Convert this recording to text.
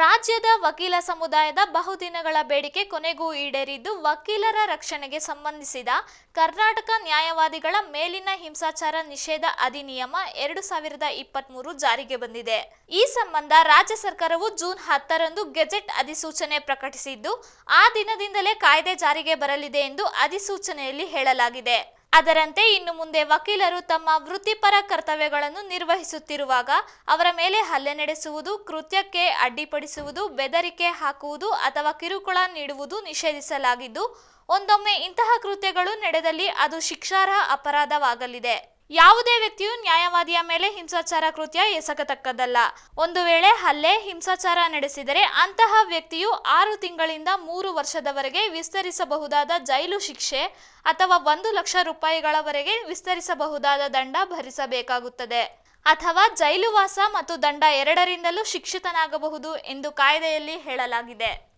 ರಾಜ್ಯದ ವಕೀಲ ಸಮುದಾಯದ ಬಹುದಿನಗಳ ಬೇಡಿಕೆ ಕೊನೆಗೂ ಈಡೇರಿದ್ದು ವಕೀಲರ ರಕ್ಷಣೆಗೆ ಸಂಬಂಧಿಸಿದ ಕರ್ನಾಟಕ ನ್ಯಾಯವಾದಿಗಳ ಮೇಲಿನ ಹಿಂಸಾಚಾರ ನಿಷೇಧ ಅಧಿನಿಯಮ ಎರಡು ಸಾವಿರದ ಇಪ್ಪತ್ಮೂರು ಜಾರಿಗೆ ಬಂದಿದೆ. ಈ ಸಂಬಂಧ ರಾಜ್ಯ ಸರ್ಕಾರವು ಜೂನ್ ಹತ್ತರಂದು ಗೆಜೆಟ್ ಅಧಿಸೂಚನೆ ಪ್ರಕಟಿಸಿದ್ದು, ಆ ದಿನದಿಂದಲೇ ಕಾಯ್ದೆ ಜಾರಿಗೆ ಬರಲಿದೆ ಎಂದು ಅಧಿಸೂಚನೆಯಲ್ಲಿ ಹೇಳಲಾಗಿದೆ. ಅದರಂತೆ ಇನ್ನು ಮುಂದೆ ವಕೀಲರು ತಮ್ಮ ವೃತ್ತಿಪರ ಕರ್ತವ್ಯಗಳನ್ನು ನಿರ್ವಹಿಸುತ್ತಿರುವಾಗ ಅವರ ಮೇಲೆ ಹಲ್ಲೆ ನಡೆಸುವುದು, ಕೃತ್ಯಕ್ಕೆ ಅಡ್ಡಿಪಡಿಸುವುದು, ಬೆದರಿಕೆ ಹಾಕುವುದು ಅಥವಾ ಕಿರುಕುಳ ನೀಡುವುದು ನಿಷೇಧಿಸಲಾಗಿದ್ದು, ಒಂದೊಮ್ಮೆ ಇಂತಹ ಕೃತ್ಯಗಳು ನಡೆದಲ್ಲಿ ಅದು ಶಿಕ್ಷಾರ್ಹ ಅಪರಾಧವಾಗಲಿದೆ. ಯಾವುದೇ ವ್ಯಕ್ತಿಯು ನ್ಯಾಯವಾದಿಯ ಮೇಲೆ ಹಿಂಸಾಚಾರ ಕೃತ್ಯ ಎಸಗತಕ್ಕದ್ದಲ್ಲ. ಒಂದು ವೇಳೆ ಹಲ್ಲೆ, ಹಿಂಸಾಚಾರ ನಡೆಸಿದರೆ ಅಂತಹ ವ್ಯಕ್ತಿಯು ಆರು ತಿಂಗಳಿಂದ ಮೂರು ವರ್ಷದವರೆಗೆ ವಿಸ್ತರಿಸಬಹುದಾದ ಜೈಲು ಶಿಕ್ಷೆ ಅಥವಾ ಒಂದು ಲಕ್ಷ ರೂಪಾಯಿಗಳವರೆಗೆ ವಿಸ್ತರಿಸಬಹುದಾದ ದಂಡ ಭರಿಸಬೇಕಾಗುತ್ತದೆ. ಅಥವಾ ಜೈಲುವಾಸ ಮತ್ತು ದಂಡ ಎರಡರಿಂದಲೂ ಶಿಕ್ಷಿತನಾಗಬಹುದು ಎಂದು ಕಾಯ್ದೆಯಲ್ಲಿ ಹೇಳಲಾಗಿದೆ.